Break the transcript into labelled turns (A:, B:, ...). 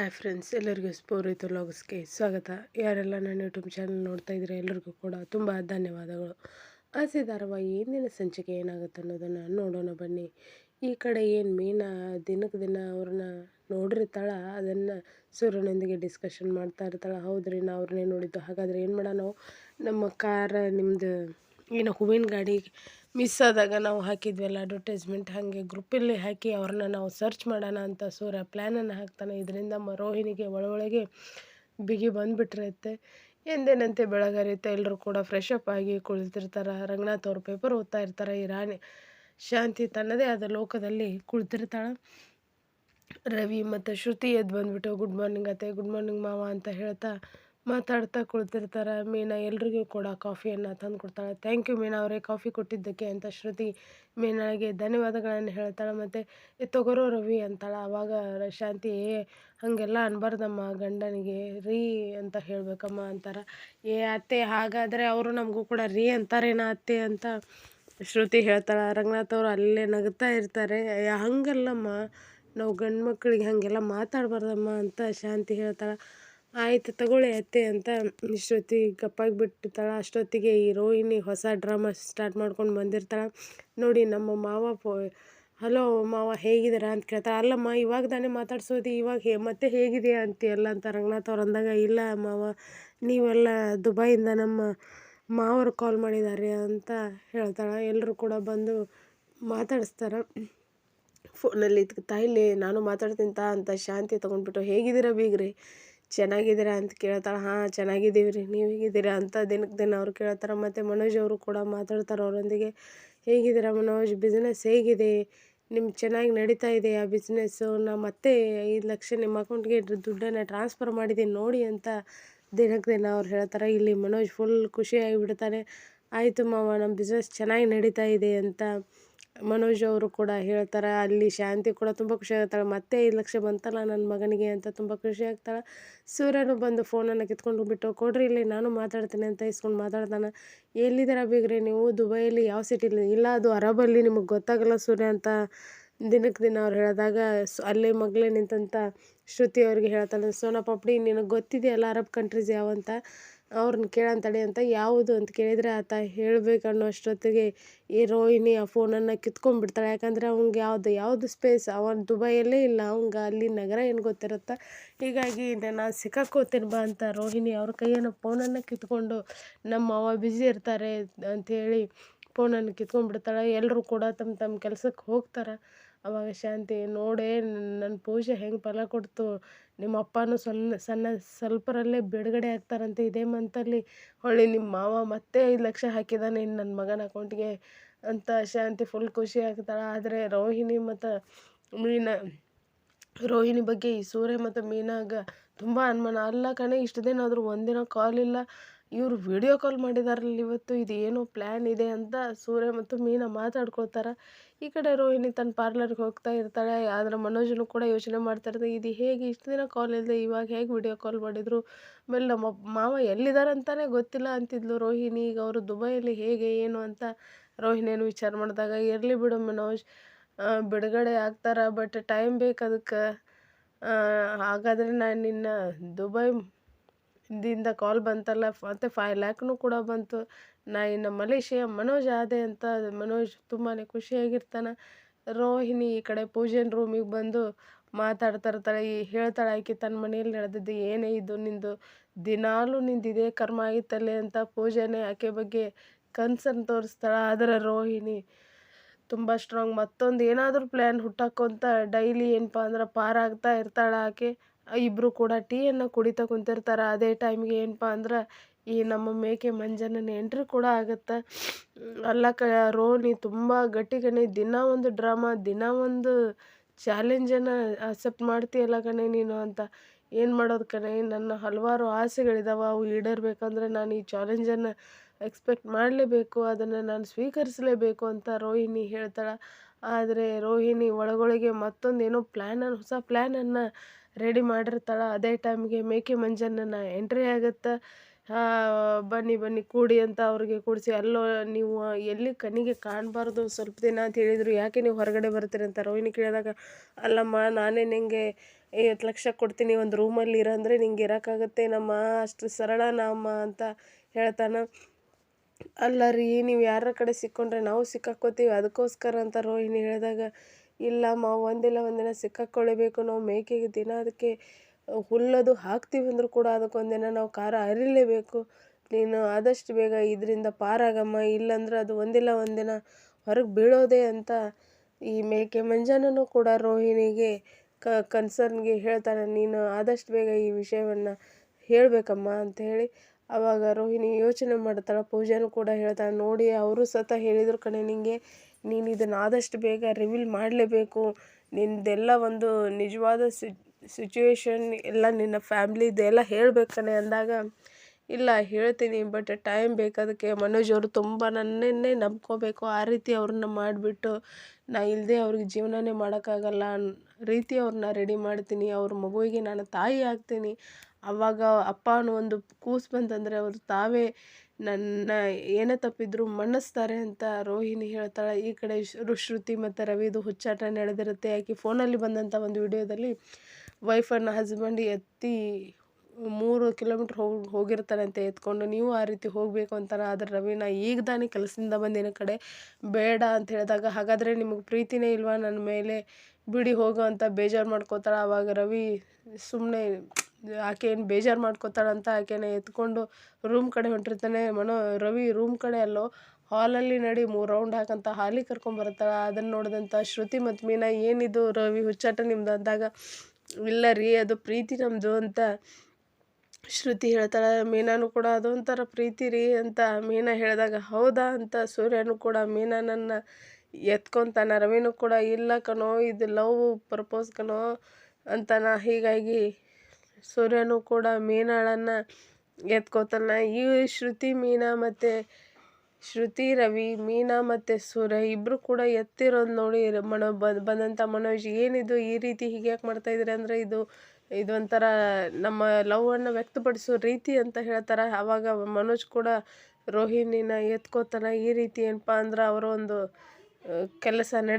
A: Hi friends ಎಲ್ಲರಿಗೂ ಸ್ಪೂರಿತು ಲಾಗ್ಸ್ಗೆ ಸ್ವಾಗತ. ಯಾರೆಲ್ಲ ನನ್ನ ಯೂಟ್ಯೂಬ್ ಚಾನಲ್ ನೋಡ್ತಾ ಇದ್ರೆ ಎಲ್ಲರಿಗೂ ಕೂಡ ತುಂಬ ಧನ್ಯವಾದಗಳು. ಆಸೆ ಧಾರಾವಾಹಿ ಇಂದಿನ ಸಂಚಿಕೆ ಏನಾಗುತ್ತೆ ಅನ್ನೋದನ್ನು ನೋಡೋಣ ಬನ್ನಿ. ಈ ಕಡೆ ಏನು ಮೀನ ದಿನಕ್ಕೆ ದಿನ ಅವ್ರನ್ನ ನೋಡಿರ್ತಾಳ, ಅದನ್ನು ಸೂರ್ಯನೊಂದಿಗೆ ಡಿಸ್ಕಷನ್ ಮಾಡ್ತಾ ಇರ್ತಾಳೆ. ಹೌದ್ರಿ, ನಾ ಅವ್ರನ್ನೇ ನೋಡಿದ್ದು. ಹಾಗಾದ್ರೆ ಏನು ಮಾಡೋಣ ನಮ್ಮ ಕಾರ ನಿಮ್ಮದು ಏನು ಹೂವಿನ ಗಾಡಿ ಮಿಸ್ ಆದಾಗ ನಾವು ಹಾಕಿದ್ವಲ್ಲ ಅಡ್ವರ್ಟೈಸ್ಮೆಂಟ್ ಹಾಗೆ ಗ್ರೂಪಲ್ಲಿ ಹಾಕಿ ಅವ್ರನ್ನ ನಾವು ಸರ್ಚ್ ಮಾಡೋಣ ಅಂತ ಸೂರ್ಯ ಪ್ಲ್ಯಾನನ್ನು ಹಾಕ್ತಾನೆ. ಇದರಿಂದ ರೋಹಿಣಿಗೆ ಒಳಗೊಳಗೆ ಬಿಗಿ ಬಂದುಬಿಟ್ಟಿರುತ್ತೆ. ಎಂದೇನಂತೆ ಬೆಳಗರಿತ ಎಲ್ಲರೂ ಕೂಡ ಫ್ರೆಶ್ ಅಪ್ ಆಗಿ ಕುಳಿತಿರ್ತಾರೆ. ರಂಗನಾಥ್ ಅವ್ರ ಪೇಪರ್ ಓದ್ತಾ ಇರ್ತಾರೆ. ಈ ರಾಣಿ ಶಾಂತಿ ತನ್ನದೇ ಆದ ಲೋಕದಲ್ಲಿ ಕುಳಿತಿರ್ತಾಳೆ. ರವಿ ಮತ್ತು ಶ್ರುತಿ ಎದ್ದು ಬಂದುಬಿಟ್ಟು ಗುಡ್ ಮಾರ್ನಿಂಗ್ ಅತ್ತೆ ಗುಡ್ ಮಾರ್ನಿಂಗ್ ಮಾವ ಅಂತ ಹೇಳ್ತಾ ಮಾತಾಡ್ತಾ ಕುಳಿತಿರ್ತಾರೆ. ಮೀನಾ ಎಲ್ರಿಗೂ ಕೂಡ ಕಾಫಿಯನ್ನು ತಂದು ಕೊಡ್ತಾಳೆ. ಥ್ಯಾಂಕ್ ಯು ಮೀನಾ ಅವರೇ ಕಾಫಿ ಕೊಟ್ಟಿದ್ದಕ್ಕೆ ಅಂತ ಶ್ರುತಿ ಮೀನಾಗೆ ಧನ್ಯವಾದಗಳನ್ನು ಹೇಳ್ತಾಳೆ. ಮತ್ತು ತಗೋರೋ ರವಿ ಅಂತಾಳೆ. ಆವಾಗ ಶಾಂತಿ, ಏ, ಹಾಗೆಲ್ಲ ಅನ್ಬಾರ್ದಮ್ಮ, ಗಂಡನಿಗೆ ರೀ ಅಂತ ಹೇಳಬೇಕಮ್ಮ ಅಂತಾರೆ. ಏ, ಅತ್ತೆ, ಹಾಗಾದರೆ ಅವರು ನಮಗೂ ಕೂಡ ರೀ ಅಂತಾರೇನ ಅತ್ತೆ ಅಂತ ಶ್ರುತಿ ಹೇಳ್ತಾಳೆ. ರಂಗನಾಥ್ ಅವರು ಅಲ್ಲೇ ನಗ್ತಾ ಇರ್ತಾರೆ. ಹಂಗಲ್ಲಮ್ಮ, ನಾವು ಗಂಡು ಮಕ್ಕಳಿಗೆ ಹಾಗೆಲ್ಲ ಮಾತಾಡಬಾರ್ದಮ್ಮ ಅಂತ ಶಾಂತಿ ಹೇಳ್ತಾಳೆ. ಆಯ್ತು ತಗೊಳ್ಳಿ ಅತ್ತೆ ಅಂತ ಇಷ್ಟೊತ್ತಿಗೆ ಗಪ್ಪಾಗಿ ಬಿಟ್ಟಿರ್ತಾಳೆ ಅಷ್ಟೊತ್ತಿಗೆ ಈ ರೋಹಿಣಿ ಹೊಸ ಡ್ರಾಮಾ ಸ್ಟಾರ್ಟ್ ಮಾಡ್ಕೊಂಡು ಬಂದಿರ್ತಾಳೆ. ನೋಡಿ ನಮ್ಮ ಮಾವ ಪೋ ಹಲೋ ಮಾವ, ಹೇಗಿದ್ದೀರಾ? ಅಂತ ಕೇಳ್ತಾರೆ ಅಲ್ಲಮ್ಮ, ಇವಾಗ ತಾನೇ ಮಾತಾಡ್ಸೋದು? ಇವಾಗ ಹೇ, ಮತ್ತೆ ಹೇಗಿದೆಯಾ ಅಂತೀಯಲ್ಲ ಅಂತ ರಂಗನಾಥ್ ಅವ್ರು ಅಂದಾಗ, ಇಲ್ಲ ಮಾವ, ನೀವೆಲ್ಲ ದುಬೈಯಿಂದ ನಮ್ಮ ಮಾವರು ಕಾಲ್ ಮಾಡಿದ್ದಾರೆ ಅಂತ ಹೇಳ್ತಾಳೆ. ಎಲ್ಲರೂ ಕೂಡ ಬಂದು ಮಾತಾಡಿಸ್ತಾರೆ. ಫೋನಲ್ಲಿ, ತಾಯಿಲಿ, ನಾನು ಮಾತಾಡ್ತೀನಿ ತಾ ಅಂತ ಶಾಂತಿ ತೊಗೊಂಡ್ಬಿಟ್ಟು, ಹೇಗಿದ್ದೀರಾ ಬೀಗ್ರಿ? ಚೆನ್ನಾಗಿದ್ದೀರಾ ಅಂತ ಕೇಳ್ತಾಳೆ, ಹಾಂ, ಚೆನ್ನಾಗಿದ್ದೀವಿ ರೀ, ನೀವು ಹೇಗಿದ್ದೀರಾ? ಅಂತ ದಿನಕ್ಕೆ ದಿನ ಅವ್ರು ಕೇಳ್ತಾರೆ. ಮತ್ತು ಮನೋಜ್ ಅವರು ಕೂಡ ಮಾತಾಡ್ತಾರೆ ಅವರೊಂದಿಗೆ, ಹೇಗಿದ್ದೀರಾ ಮನೋಜ್? ಬಿಸ್ನೆಸ್ ಹೇಗಿದೆ? ನಿಮ್ಮ ಚೆನ್ನಾಗಿ ನಡೀತಾ ಇದೆ ಆ ಬಿಸ್ನೆಸ್ಸು ನಾ ಮತ್ತೆ ಐದು ಲಕ್ಷ ನಿಮ್ಮ ಅಕೌಂಟ್ಗೆ ದುಡ್ಡನ್ನು ಟ್ರಾನ್ಸ್ಫರ್ ಮಾಡಿದ್ದೀನಿ ನೋಡಿ ಅಂತ ದಿನಕ್ಕೆ ದಿನ ಅವ್ರು ಹೇಳ್ತಾರೆ. ಇಲ್ಲಿ ಮನೋಜ್ ಫುಲ್ ಖುಷಿಯಾಗಿಬಿಡ್ತಾನೆ ಆಯಿತು ಮಾವ ನಮ್ಮ ಬಿಸ್ನೆಸ್ ಚೆನ್ನಾಗಿ ನಡೀತಾ ಇದೆ ಅಂತ ಮನೋಜ್ ಅವರು ಕೂಡ ಹೇಳ್ತಾರೆ. ಅಲ್ಲಿ ಶಾಂತಿ ಕೂಡ ತುಂಬ ಖುಷಿ ಆಗ್ತಾಳೆ. ಮತ್ತೆ ಐದು ಲಕ್ಷ ಬಂತಲ್ಲ ನನ್ನ ಮಗನಿಗೆ ಅಂತ ತುಂಬ ಖುಷಿ ಆಗ್ತಾಳೆ. ಸೂರ್ಯನು ಬಂದು ಫೋನನ್ನು ಕಿತ್ಕೊಂಡು ಬಿಟ್ಟು ಕೊಡ್ರಿ ಇಲ್ಲಿ, ನಾನು ಮಾತಾಡ್ತೀನಿ ಅಂತ ಇಸ್ಕೊಂಡು ಮಾತಾಡ್ತಾನೆ. ಎಲ್ಲಿದ್ದೀರಾ ಬೀಗ್ರಿ ನೀವು? ದುಬೈಯಲ್ಲಿ ಯಾವ ಸಿಟಿಲಿ ಇಲ್ಲ, ಅದು ಅರಬಲ್ಲಿ ನಿಮಗೆ ಗೊತ್ತಾಗಲ್ಲ ಸೂರ್ಯ ಅಂತ ದಿನಕ್ಕೆ ದಿನ ಅವ್ರು ಹೇಳಿದಾಗ. ಅಲ್ಲೇ ಮಗಳೇ ನಿಂತಂತ ಶ್ರುತಿ ಅವ್ರಿಗೆ ಹೇಳ್ತಾಳೆ ಸೋನಾ ಪಾಪಡಿ ನಿನಗೆ ಗೊತ್ತಿದೆಯಲ್ಲ ಅರಬ್ ಕಂಟ್ರೀಸ್ ಯಾವಂತ ಅವ್ರನ್ನ ಕೇಳಂತಡೆ ಅಂತ ಯಾವುದು ಅಂತ ಕೇಳಿದರೆ ಆತ ಹೇಳ್ಬೇಕು ಅನ್ನೋ ಅಷ್ಟೊತ್ತಿಗೆ ಈ ರೋಹಿಣಿ ಆ ಫೋನನ್ನು ಕಿತ್ಕೊಂಡ್ಬಿಡ್ತಾಳೆ. ಯಾಕಂದರೆ ಅವ್ನಿಗೆ ಯಾವುದು ಯಾವುದು ಸ್ಪೇಸ್ ಅವನ್ ದುಬೈಯಲ್ಲೇ ಇಲ್ಲ, ಅವ್ನಿಗೆ ಅಲ್ಲಿ ನಗರ ಏನು ಗೊತ್ತಿರುತ್ತೆ? ಹೀಗಾಗಿ ನಾನು ಸಿಕ್ಕಾಕೋತೀನಿ ಬಾ ಅಂತ ರೋಹಿಣಿ ಅವ್ರ ಕೈಯನ್ನು ಫೋನನ್ನು ಕಿತ್ಕೊಂಡು ನಮ್ಮ ಅವ ಬ್ಯುಸಿ ಇರ್ತಾರೆ ಅಂಥೇಳಿ ಫೋನನ್ನು ಕಿತ್ಕೊಂಡ್ಬಿಡ್ತಾಳೆ. ಎಲ್ಲರೂ ಕೂಡ ತಮ್ಮ ತಮ್ಮ ಕೆಲಸಕ್ಕೆ ಹೋಗ್ತಾರೆ. ಅವಾಗ ಶಾಂತಿ, ನೋಡೇ ನನ್ನ ಪೂಜೆ ಹೆಂಗೆ ಫಲ ಕೊಡ್ತು, ನಿಮ್ಮ ಅಪ್ಪನೂ ಸಣ್ಣ ಸಣ್ಣ ಸ್ವಲ್ಪರಲ್ಲೇ ಬಿಡುಗಡೆ ಆಗ್ತಾರಂತೆ ಇದೇ ಮಂತಲ್ಲಿ. ಹೊಳ್ಳಿ ನಿಮ್ಮ ಮಾವ ಮತ್ತೆ ಐದು ಲಕ್ಷ ಹಾಕಿದ್ದಾನೆ ನನ್ನ ಮಗನ ಅಕೌಂಟಿಗೆ ಅಂತ ಶಾಂತಿ ಫುಲ್ ಖುಷಿ ಆಗ್ತಾಳೆ. ಆದರೆ ರೋಹಿಣಿ ಮತ್ತು ಮೀನಾ, ರೋಹಿಣಿ ಬಗ್ಗೆ ಈ ಸೂರ್ಯ ಮತ್ತು ಮೀನಾಗ ತುಂಬ ಅನುಮಾನ. ಅಲ್ಲ ಕಣೆ, ಇಷ್ಟು ದಿನ ಆದರೂ ಒಂದಿನ ಕಾಲ್ ಇಲ್ಲ. ಇವರು ವಿಡಿಯೋ ಕಾಲ್ ಮಾಡಿದಾರಲ್ಲ ಇವತ್ತು ಇದು ಏನೋ ಪ್ಲ್ಯಾನ್ ಇದೆ ಅಂತ ಸೂರ್ಯ ಮತ್ತು ಮೀನಾ ಮಾತಾಡ್ಕೊಳ್ತಾರೆ. ಈ ಕಡೆ ರೋಹಿಣಿ ತನ್ನ ಪಾರ್ಲರ್ಗೆ ಹೋಗ್ತಾ ಇರ್ತಾಳೆ. ಆದರೆ ಮನೋಜನು ಕೂಡ ಯೋಚನೆ ಮಾಡ್ತಾ ಇರ್ತಾನೆ ಇದು ಹೇಗೆ ಇಷ್ಟು ದಿನ ಕಾಲ್ ಇಲ್ಲದೆ ಇವಾಗ ಹೇಗೆ ವಿಡಿಯೋ ಕಾಲ್ ಮಾಡಿದರು? ಆಮೇಲೆ ನಮ್ಮ ಮಾವ ಎಲ್ಲಿದ್ದಾರೆ ಅಂತಲೇ ಗೊತ್ತಿಲ್ಲ ಅಂತಿದ್ಲು ರೋಹಿಣಿ. ಈಗ ಅವರು ದುಬೈಯಲ್ಲಿ ಹೇಗೆ, ಏನು ಅಂತ ರೋಹಿಣಿಯನ್ನು ವಿಚಾರ ಮಾಡಿದಾಗ, ಇರಲಿ ಬಿಡು ಮನೋಜ್ ಬಿಡುಗಡೆ ಆಗ್ತಾರೆ ಬಟ್ ಟೈಮ್ ಬೇಕು ಅದಕ್ಕೆ ಹಾಗಾದರೆ ನಾನು ನಿನ್ನ ದುಬೈ ದಿಂದ ಕಾಲ್ ಬಂತಲ್ಲ, ಮತ್ತು ಫೈವ್ ಲ್ಯಾಕ್ನು ಕೂಡ ಬಂತು. ನಾ ಇನ್ನು ಮಲೇಷಿಯ, ಮನೋಜ್ ಆದೆ ಅಂತ ಮನೋಜ್ ತುಂಬಾ ಖುಷಿಯಾಗಿರ್ತಾನೆ. ರೋಹಿಣಿ ಈ ಕಡೆ ಪೂಜೆನ ರೂಮಿಗೆ ಬಂದು ಮಾತಾಡ್ತಾ ಇರ್ತಾಳೆ. ಈ ಹೇಳ್ತಾಳೆ, ಆಕೆ ತನ್ನ ಮನೆಯಲ್ಲಿ ನಡೆದಿದ್ದು ಏನೇ ಇದು, ನಿಂದು ದಿನಾಲೂ ನಿಂದು ಇದೇ ಕರ್ಮ ಆಗಿತ್ತಲ್ಲೇ ಅಂತ ಪೂಜೆನೇ ಆಕೆ ಬಗ್ಗೆ ಕನ್ಸರ್ನ್ ತೋರಿಸ್ತಾಳೆ. ಆದರೆ ರೋಹಿಣಿ ತುಂಬ ಸ್ಟ್ರಾಂಗ್ ಮತ್ತೊಂದು ಏನಾದರೂ ಪ್ಲ್ಯಾನ್ ಹುಟ್ಟಾಕೊಂತ ಡೈಲಿ ಏನಪ್ಪ ಅಂದ್ರೆ ಪಾರಾಗ್ತಾ ಇರ್ತಾಳೆ ಆಕೆ. ಇಬ್ಬರು ಕೂಡ ಟೀಯನ್ನು ಕುಡಿತಾ ಕುಂತಿರ್ತಾರೆ. ಅದೇ ಟೈಮ್ಗೆ ಏನಪ್ಪ ಅಂದ್ರೆ ಈ ನಮ್ಮ ಮೇಕೆ ಮಂಜಣ್ಣನ ಎಂಟ್ರಿ ಕೂಡ ಆಗುತ್ತೆ. ಅಲ್ಲ ಕ, ರೋನಿ ತುಂಬ ಗಟ್ಟಿಗಣಿ, ದಿನ ಒಂದು ಡ್ರಾಮಾ, ದಿನ ಒಂದು ಚಾಲೆಂಜನ್ನು ಅಕ್ಸೆಪ್ಟ್ ಮಾಡ್ತೀಯಲ್ಲ ಕಣೆ ನೀನು ಅಂತ. ಏನು ಮಾಡೋದು ಕಣೆ, ನನ್ನ ಹಲವಾರು ಆಸೆಗಳಿದಾವೆ, ಅವು ಈಡೇರಬೇಕಂದ್ರೆ ನಾನು ಈ ಚಾಲೆಂಜನ್ನು ಎಕ್ಸ್ಪೆಕ್ಟ್ ಮಾಡಲೇಬೇಕು, ಅದನ್ನು ನಾನು ಸ್ವೀಕರಿಸಲೇಬೇಕು ಅಂತ ರೋಹಿಣಿ ಹೇಳ್ತಾಳೆ. ಆದರೆ ರೋಹಿಣಿ ಒಳಗೊಳಗೆ ಮತ್ತೊಂದು ಏನೋ ಪ್ಲ್ಯಾನನ್ನು ಹೊಸ ಪ್ಲ್ಯಾನನ್ನು ರೆಡಿ ಮಾಡಿರ್ತಾಳೆ. ಅದೇ ಟೈಮ್ಗೆ ಮೇಕೆ ಮಂಜಣ್ಣನ ಎಂಟ್ರಿ ಆಗುತ್ತೆ. ಬನ್ನಿ ಬನ್ನಿ, ಕೂಡಿ ಅಂತ ಅವ್ರಿಗೆ ಕೂಡಿಸಿ. ಅಲ್ಲೋ, ನೀವು ಎಲ್ಲಿ ಕಣ್ಣಿಗೆ ಕಾಣಬಾರ್ದು ಸ್ವಲ್ಪ ದಿನ ಅಂತ ಹೇಳಿದರು. ಯಾಕೆ ನೀವು ಹೊರಗಡೆ ಬರ್ತೀರಿ ಅಂತ ರೋಹಿಣಿ ಕೇಳಿದಾಗ, ಅಲ್ಲಮ್ಮ, ನಾನೇ ನಿಂಗೆ ಐವತ್ತು ಲಕ್ಷ ಕೊಡ್ತೀನಿ, ಒಂದು ರೂಮಲ್ಲಿ ಇರೋ ಅಂದರೆ ನಿಂಗೆ ಇರೋಕ್ಕಾಗತ್ತೆ. ನಮ್ಮ ಅಷ್ಟು ಸರಳ ನಮ್ಮ ಅಂತ ಹೇಳ್ತಾನೆ. ಅಲ್ಲ ರೀ, ನೀವು ಯಾರ ಕಡೆ ಸಿಕ್ಕೊಂಡ್ರೆ ನಾವು ಸಿಕ್ಕಾಕ್ಕೋತೀವಿ ಅದಕ್ಕೋಸ್ಕರ ಅಂತ ರೋಹಿಣಿ ಹೇಳಿದಾಗ, ಇಲ್ಲಮ್ಮ, ಒಂದಿಲ್ಲ, ಒಂದಿನ ಸಿಕ್ಕಾಕ್ಕೊಳ್ಳೇಬೇಕು ನಾವು ಮೇಕೆಗೆ ದಿನ ಅದಕ್ಕೆ ಹುಲ್ಲದು ಹಾಕ್ತೀವಿ ಅಂದರೂ ಕೂಡ ಅದಕ್ಕೊಂದಿನ ನಾವು ಖಾರ ಅರಿಲೇಬೇಕು. ನೀನು ಆದಷ್ಟು ಬೇಗ ಇದರಿಂದ ಪಾರಾಗಮ್ಮ, ಇಲ್ಲಾಂದ್ರೆ ಅದು ಒಂದಿಲ್ಲ ಒಂದಿನ ಹೊರಗೆ ಬೀಳೋದೆ ಅಂತ ಈ ಮೇಕೆ ಮಂಜನೂ ಕೂಡ ರೋಹಿಣಿಗೆ ಕ, ಕನ್ಸರ್ನ್ಗೆ ಹೇಳ್ತಾನೆ, ನೀನು ಆದಷ್ಟು ಬೇಗ ಈ ವಿಷಯವನ್ನು ಹೇಳಬೇಕಮ್ಮ ಅಂತ ಹೇಳಿ. ಆವಾಗ ರೋಹಿಣಿ ಯೋಚನೆ ಮಾಡ್ತಾಳೆ, ಪೂಜಾನು ಕೂಡ ಹೇಳ್ತಾಳೆ ನೋಡಿ ಅವರು ಸತ ಹೇಳಿದ್ರು ಕಣೆ ನಿನಗೆ ನೀನು ಇದನ್ನು ಆದಷ್ಟು ಬೇಗ ರಿವೀಲ್ ಮಾಡಲೇಬೇಕು. ನಿಂದೆಲ್ಲ ಒಂದು ನಿಜವಾದ ಸಿಚುವೇಶನ್ ಎಲ್ಲ ನಿನ್ನ ಫ್ಯಾಮ್ಲಿದು ಎಲ್ಲ ಕಣೆ ಅಂದಾಗ, ಇಲ್ಲ ಹೇಳ್ತೀನಿ ಬಟ್ ಟೈಮ್ ಬೇಕದಕ್ಕೆ ಮನೋಜ್ ಅವರು ತುಂಬ ನನ್ನನ್ನೇ ನಂಬ್ಕೋಬೇಕು. ಆ ರೀತಿ ಅವ್ರನ್ನ ಮಾಡಿಬಿಟ್ಟು ನಾ ಇಲ್ಲದೆ ಅವ್ರಿಗೆ ಜೀವನನೇ ಮಾಡೋಕ್ಕಾಗಲ್ಲ. ರೀತಿ ಅವ್ರನ್ನ ರೆಡಿ ಮಾಡ್ತೀನಿ. ಅವ್ರ ಮಗುವಿಗೆ ನಾನು ತಾಯಿ ಆಗ್ತೀನಿ. ಆವಾಗ ಅಪ್ಪ ಒಂದು ಕೂಸು ಬಂತಂದರೆ ಅವರು ತಾವೇ ನನ್ನ, ಏನೇ ತಪ್ಪಿದ್ರು ಮನ್ನಿಸ್ತಾರೆ ಅಂತ ರೋಹಿಣಿ ಹೇಳ್ತಾಳೆ. ಈ ಕಡೆ ಶ್ರು ಶ್ರುತಿ ಮತ್ತು ರವಿದು ಹುಚ್ಚಾಟ ನಡೆದಿರುತ್ತೆ. ಆಕೆ ಫೋನಲ್ಲಿ ಬಂದಂಥ ಒಂದು ವಿಡಿಯೋದಲ್ಲಿ ವೈಫನ್ನು ಹಸ್ಬೆಂಡ್ ಎತ್ತಿ ಮೂರು ಕಿಲೋಮೀಟ್ರ್ ಹೋಗಿ ಅಂತ ಎತ್ಕೊಂಡು, ನೀವು ಆ ರೀತಿ ಹೋಗಬೇಕು ಅಂತಾನೆ, ಆದರೆ ರವಿನ ಈಗ ತಾನೇ ಕೆಲಸದಿಂದ ಬಂದಿನ ಕಡೆ, ಬೇಡ ಅಂತ ಹೇಳಿದಾಗ, ಹಾಗಾದರೆ ನಿಮಗೆ ಪ್ರೀತಿನೇ ಇಲ್ವಾ? ನನ್ನ ಮೇಲೆ ಬಿಡಿ ಹೋಗೋ ಅಂತ ಬೇಜಾರು ಮಾಡ್ಕೋತಾಳೆ. ಆವಾಗ ರವಿ ಸುಮ್ಮನೆ ಆಕೆ ಏನು ಬೇಜಾರು ಅಂತ ಆಕೆನ ಎತ್ಕೊಂಡು ರೂಮ್ ಕಡೆ ಹೊಂಟಿರ್ತಾನೆ. ಮನೋ, ರವಿ ರೂಮ್ ಕಡೆ ಅಲ್ಲೋ ಹಾಲಲ್ಲಿ ನಡಿ, ಮೂರು ರೌಂಡ್ ಹಾಕಂತ ಹಾಲಿಗೆ ಕರ್ಕೊಂಬರ್ತಾಳೆ ಅದನ್ನು ನೋಡಿದಂಥ ಶ್ರುತಿ ಮತ್ತು ಮೀನಾ, ಏನಿದು ರವಿ ಹುಚ್ಚಾಟ ನಿಮ್ದು ಅಂದಾಗ ಇಲ್ಲ ರೀ, ಅದು ಪ್ರೀತಿ ನಮ್ಮದು ಅಂತ ಶ್ರುತಿ ಹೇಳ್ತಾಳೆ. ಮೀನಾನು ಕೂಡ ಅದೊಂಥರ ಪ್ರೀತಿ ರೀ ಅಂತ ಮೀನಾ ಹೇಳಿದಾಗ, ಹೌದಾ ಅಂತ ಸೂರ್ಯನು ಕೂಡ ಮೀನಾನನ್ನು ಎತ್ಕೊತಾನೆ. ರವಿನೂ ಕೂಡ, ಇಲ್ಲ ಕಣೋ, ಇದು ಲವ್ ಪ್ರಪೋಸ್ ಕಣೋ ಅಂತಾನ. ಹೀಗಾಗಿ ಸೂರ್ಯನು ಕೂಡ ಮೀನಾಳನ್ನು ಎತ್ಕೋತಾನೆ. ಈ ಶ್ರುತಿ, ಮೀನಾ ಮತ್ತು ಶ್ರುತಿ, ರವಿ, ಮೀನಾ ಮತ್ತು ಸೂರ್ಯ ಇಬ್ಬರು ಕೂಡ ಎತ್ತಿರೋದು ನೋಡಿ ಮನೋ ಬಂದ್ ಬಂದಂಥ ಮನೋಜ್ ಏನಿದು ಈ ರೀತಿ ಹೀಗೆ ಯಾಕೆ ಮಾಡ್ತಾಯಿದ್ದೀರಿ ಅಂದರೆ ಇದು ಇದೊಂಥರ ನಮ್ಮ ಲವ್ವನ್ನು ವ್ಯಕ್ತಪಡಿಸೋ ರೀತಿ ಅಂತ ಹೇಳ್ತಾರೆ. ಆವಾಗ ಮನೋಜ್ ಕೂಡ ರೋಹಿಣಿನ ಎತ್ಕೋತಾನೆ ಈ ರೀತಿ ಏನಪ್ಪ ಅಂದ್ರೆ ಅವರ ಒಂದು ಕೆಲಸ ನಡೆ